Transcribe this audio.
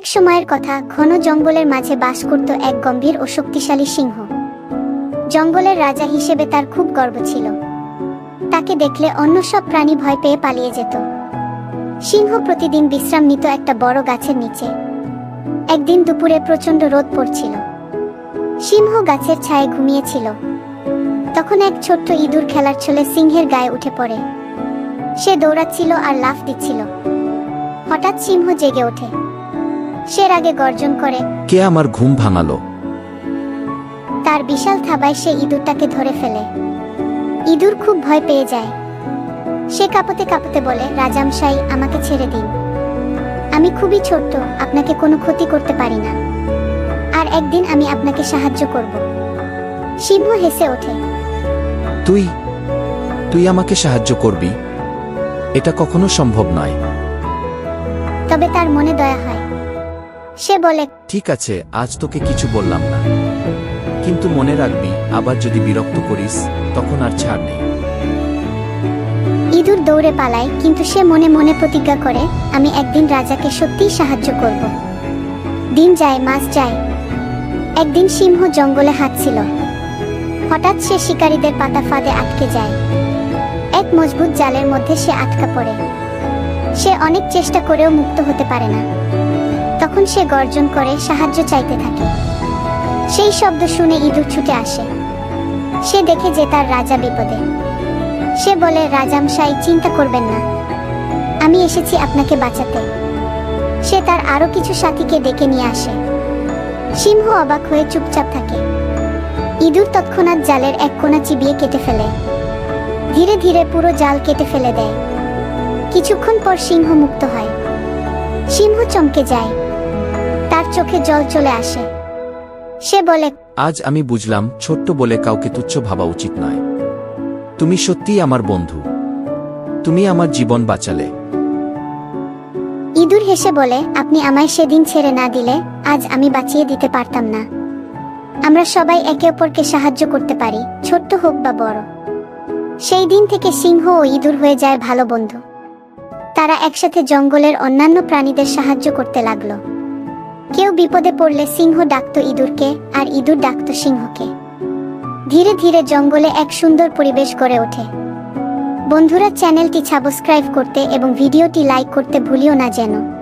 এক সময়ের কথা ঘন জঙ্গলের মাঝে বাস করত এক গম্ভীর ও শক্তিশালী সিংহ। জঙ্গলের রাজা হিসেবে তার খুব গর্ব ছিল। তাকে দেখলে অন্য সব প্রাণী ভয় পেয়ে পালিয়ে যেত। সিংহ প্রতিদিন বিশ্রাম নিত একটা বড় গাছের নিচে। একদিন দুপুরে প্রচণ্ড রোদ পড়ছিল। সিংহ গাছের ছায়ে ঘুমিয়েছিল। তখন এক ছোট্ট ইঁদুর খেলার ছলে সিংহের গায়ে উঠে পড়ে। সে দৌড়াচ্ছিল আর লাফ দিচ্ছিল। হঠাৎ সিংহ জেগে ওঠে। সে রাগে গর্জন করে। কে আমার ঘুম ভাঙালো? তার বিশাল থাবায় সে ইঁদুরটাকে ধরে ফেলে। ইঁদুর খুব ভয় পেয়ে যায়। সে কাঁপতে কাঁপতে বলে রাজামশাই আমাকে ছেড়ে দিন। আমি খুবই ছোট্ট আপনাকে কোনো ক্ষতি করতে পারি না। আর একদিন আমি আপনাকে সাহায্য করব। সিংহ হেসে ওঠে। তুই তুই আমাকে সাহায্য করবি? এটা কখনো সম্ভব নয়। তবে তার মনে দয়া হয়। সে বলে ঠিক আছে আজ তোকে কিছু বললাম না। কিন্তু মনে রাখবি আবার যদি বিরক্ত করিস তখন আর ছাড় নেই। ইঁদুর দৌড়ে পালায় কিন্তু সে মনে মনে প্রতিজ্ঞা করে আমি একদিন রাজাকে সত্যিই সাহায্য করব। দিন যায় মাস যায়। একদিন সিংহ জঙ্গলে হাঁটছিল। হঠাৎ সে শিকারীদের পাতা ফাঁদে আটকে যায়। এক মজবুত জালের মধ্যে সে আটকা পড়ে। সে অনেক চেষ্টা করেও মুক্ত হতে পারে না। তখন সে গর্জন করে সাহায্য চাইতে থাকে, সেই শব্দ শুনে ইঁদুর ছুটে আসে। সে দেখে যে তার রাজা বিপদে। সে বলে রাজামশাই চিন্তা করবেন না। আমি এসেছি আপনাকে বাঁচাতে। সে তার আরও কিছু সাথীকে ডেকে নিয়ে আসে। সিংহ অবাক হয়ে চুপচাপ থাকে। ইঁদুর তৎক্ষণাৎ জালের এক কোণা চিবিয়ে কেটে ফেলে। ধীরে ধীরে পুরো জাল কেটে ফেলে দেয়। কিছুক্ষণ পর সিংহ মুক্ত হয়। সিংহ চমকে যায়। চোখে জল চলে আসে। সে বলে আজ আমি বুঝলাম ছোট্ট বলে কাউকে তুচ্ছ ভাবা উচিত নয়। তুমি সত্যিই আমার বন্ধু। তুমি আমার জীবন বাঁচালে। ইঁদুর হেসে বলে আপনি আমায় সেদিন ছেড়ে না দিলে আজ আমি বাঁচিয়ে দিতে পারতাম না। আমরা সবাই একে অপরকে সাহায্য করতে পারি ছোট্ট হোক বা বড়। সেই দিন থেকে সিংহ ও ইঁদুর হয়ে যায় ভালো বন্ধু। তারা একসাথে জঙ্গলের অন্যান্য প্রাণীদের সাহায্য করতে লাগল। কেউ বিপদে পড়লে সিংহ ডাকত ইঁদুরকে, আর ইঁদুর ডাকত সিংহকে। ধীরে ধীরে জঙ্গলে এক সুন্দর পরিবেশ গড়ে ওঠে। বন্ধুরা, চ্যানেলটি সাবস্ক্রাইব করতে এবং ভিডিওটি লাইক করতে ভুলিও না যেন।